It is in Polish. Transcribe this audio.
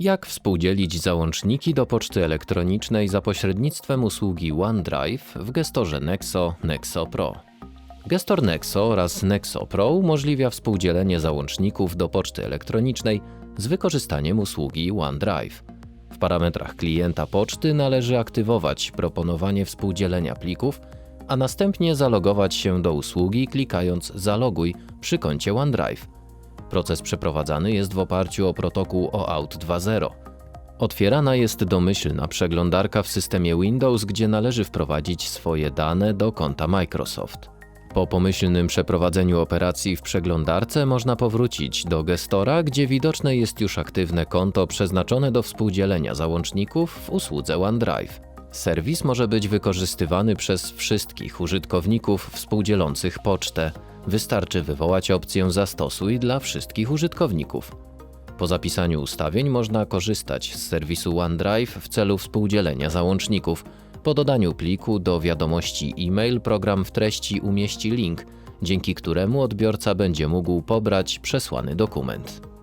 Jak współdzielić załączniki do poczty elektronicznej za pośrednictwem usługi OneDrive w gestorze Nexo Nexo Pro? Gestor Nexo oraz Nexo Pro umożliwia współdzielenie załączników do poczty elektronicznej z wykorzystaniem usługi OneDrive. W parametrach klienta poczty należy aktywować proponowanie współdzielenia plików, a następnie zalogować się do usługi klikając Zaloguj przy koncie OneDrive. Proces przeprowadzany jest w oparciu o protokół OAuth 2.0. Otwierana jest domyślna przeglądarka w systemie Windows, gdzie należy wprowadzić swoje dane do konta Microsoft. Po pomyślnym przeprowadzeniu operacji w przeglądarce można powrócić do gestora, gdzie widoczne jest już aktywne konto przeznaczone do współdzielenia załączników w usłudze OneDrive. Serwis może być wykorzystywany przez wszystkich użytkowników współdzielących pocztę. Wystarczy wywołać opcję Zastosuj dla wszystkich użytkowników. Po zapisaniu ustawień można korzystać z serwisu OneDrive w celu współdzielenia załączników. Po dodaniu pliku do wiadomości e-mail program w treści umieści link, dzięki któremu odbiorca będzie mógł pobrać przesłany dokument.